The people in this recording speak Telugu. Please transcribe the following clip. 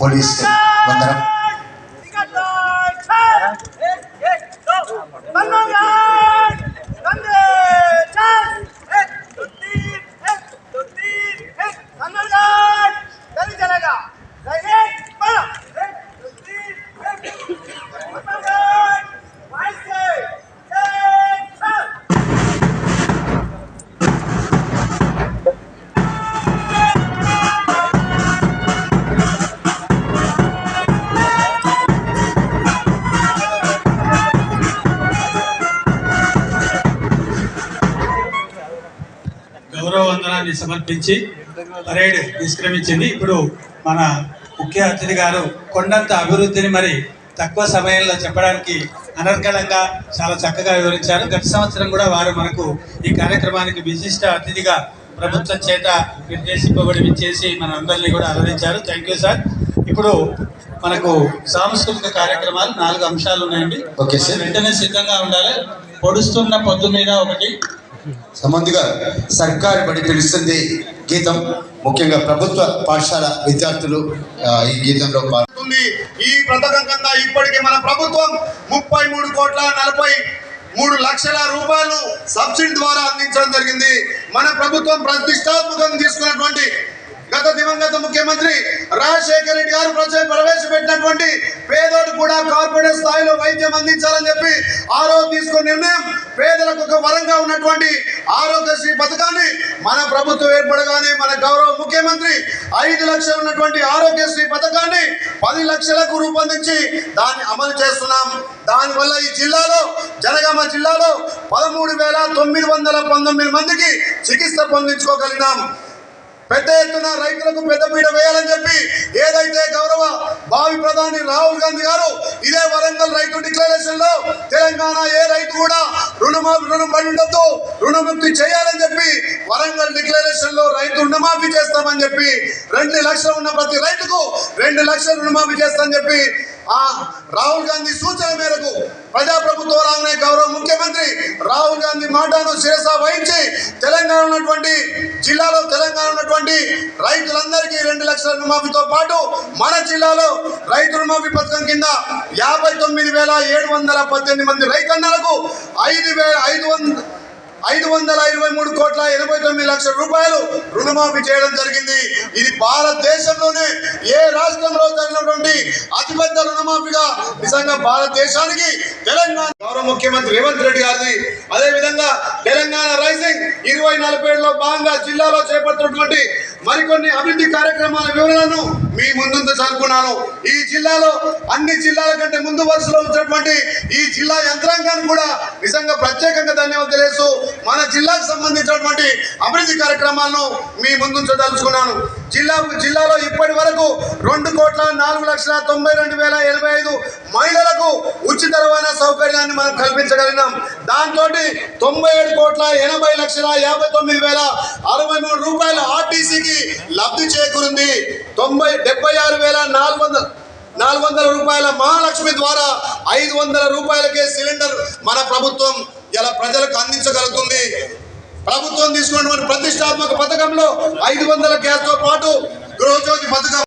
పోలీస్ వందనం వందనాన్ని సమర్పించి పరేడ్ నిష్క్రమించింది ఇప్పుడు మన ముఖ్య అతిథి గారు కొండంత అభివృద్ధిని మరి తక్కువ సమయంలో చెప్పడానికి అనర్గళంగా చాలా చక్కగా వివరించారు. గత సంవత్సరం కూడా వారు మనకు ఈ కార్యక్రమానికి విశిష్ట అతిథిగా ప్రభుత్వం చేత నిర్దేశింపబడి చేసి మన అందరినీ కూడా ఆదరించారు థ్యాంక్ యూ సార్. ఇప్పుడు మనకు సాంస్కృతిక కార్యక్రమాలు నాలుగు అంశాలు ఉన్నాయండి. Okay sir. వెంటనే సిద్ధంగా ఉండాలి. పొడుస్తున్న పొద్దు మీద ఒకటి ముందుగా సర్కారు బడి పిలుస్తుంది గీతం. ముఖ్యంగా ప్రభుత్వ పాఠశాల విద్యార్థులు ఈ గీతంలో పాల్గొంది ఈ పథకం కింద ఇప్పటికే మన ప్రభుత్వం ముప్పై మూడు కోట్ల నలభై మూడు లక్షల రూపాయలు సబ్సిడీ ద్వారా అందించడం జరిగింది. మన ప్రభుత్వం ప్రతిష్టాత్మకంగా తీసుకున్నటువంటి గత దివంగత ముఖ్యమంత్రి రాజశేఖర రెడ్డి గారు ప్రజ- ప్రవేశపెట్టినటువంటి పేద కూడా కార్పొరేట్ స్థాయిలో వైద్యం అందించాలని చెప్పి ఆ రోజు తీసుకున్న నిర్ణయం పేదలకు ఒక వరంగా ఉన్నటువంటి ఆరోగ్యశ్రీ పథకాన్ని మన ప్రభుత్వం ఏర్పడగానే మన గౌరవ ముఖ్యమంత్రి ఐదు లక్షలు ఉన్నటువంటి ఆరోగ్యశ్రీ పథకాన్ని పది లక్షలకు రూపొందించి దాన్ని అమలు చేస్తున్నాం. దానివల్ల ఈ జిల్లాలో జనగామ జిల్లాలో పదమూడు వేల తొమ్మిది వందల పంతొమ్మిది మందికి చికిత్స పొందించుకోగలిగినాం. పెద్ద ఎత్తున రైతులకు పెద్దపీట వేయాలని చెప్పి ఏదైతే గౌరవ భావి ప్రధాని రాహుల్ గాంధీ గారు ఇదే వరంగల్ రైతు డిక్లరేషన్లో తెలంగాణ ఏ రైతు కూడా రుణమాఫీ రుణం పడి ఉండొద్దు రుణముక్తి చేయాలని చెప్పి వరంగల్ డిక్లరేషన్లో రైతు రుణమాఫీ చేస్తామని చెప్పి రెండు లక్షలు ఉన్న ప్రతి రైతుకు రెండు లక్షలు రుణమాఫీ చేస్తామని చెప్పి ఆ రాహుల్ గాంధీ సూచన మేరకు ప్రజాప్రభుత్వ రాగానే గౌరవ ముఖ్యమంత్రి రాహుల్ గాంధీ మాటను శిరస వహించి తెలంగాణ ఉన్నటువంటి జిల్లాలో తెలంగాణ ఉన్నటువంటి రైతులందరికీ రెండు లక్షల రుణమాఫీతో పాటు మన జిల్లాలో రైతు రుణమాఫీ పథకం కింద యాభై తొమ్మిది వేల ఏడు వందల పద్దెనిమిది మంది రైతన్నలకు ఐదు వేల ఐదు వంద ఐదు వందల ఇరవై మూడు కోట్ల ఎనభై తొమ్మిది లక్షల రూపాయలు రుణమాఫీ చేయడం జరిగింది. ఇది భారతదేశంలోనే ఏ రాష్ట్రంలో జరిగినటువంటి అతిపెద్ద రుణమాఫీగా నిజంగా భారతదేశానికి తెలంగాణ గౌరవ ముఖ్యమంత్రి రేవంత్ రెడ్డి గారిది. అదే విధంగా ఇరవై నలభై ఏడులో భాగంగా జిల్లాలో చేపడుతున్నటువంటి మరికొన్ని అభివృద్ధి కార్యక్రమాల వివరాలను మీ ముందుంత చదువుకున్నాను. ఈ జిల్లాలో అన్ని జిల్లాల కంటే ముందు వరుసలో ఉన్నటువంటి ఈ జిల్లా యంత్రాంగాన్ని కూడా నిజంగా ప్రత్యేకంగా ధన్యవాదాలు తెలియజేస్తూ మన జిల్లాకు సంబంధించినటువంటి అభివృద్ధి కార్యక్రమాలను మీ ముందుంచదలుచుకున్నాను జిల్లా జిల్లాలో ఇప్పటి వరకు రెండు కోట్ల నాలుగు లక్షల తొంభై రెండు వేల ఎనభై ఐదు మహిళలకు ఉచిత రవాణా సౌకర్యాన్ని మనం కల్పించగలిగినాం. దాంతో తొంభై ఏడు కోట్ల ఎనభై లక్షల యాభై తొమ్మిది వేల అరవై మూడు రూపాయల ఆర్టీసీకి లబ్ధి చేకూరింది. తొంభై డెబ్బై ఆరు వేల నాలుగు వందల నాలుగు వందల రూపాయల మహాలక్ష్మి ద్వారా ఐదు వందల రూపాయలకే సిలిండర్ మన ప్రభుత్వం ఇలా ప్రజలకు అందించగలుగుతుంది. ప్రభుత్వం తీసుకున్నటువంటి ప్రతిష్టాత్మక పథకంలో ఐదు వందల గ్యాస్తో పాటు గృహజ్యోతి పథకం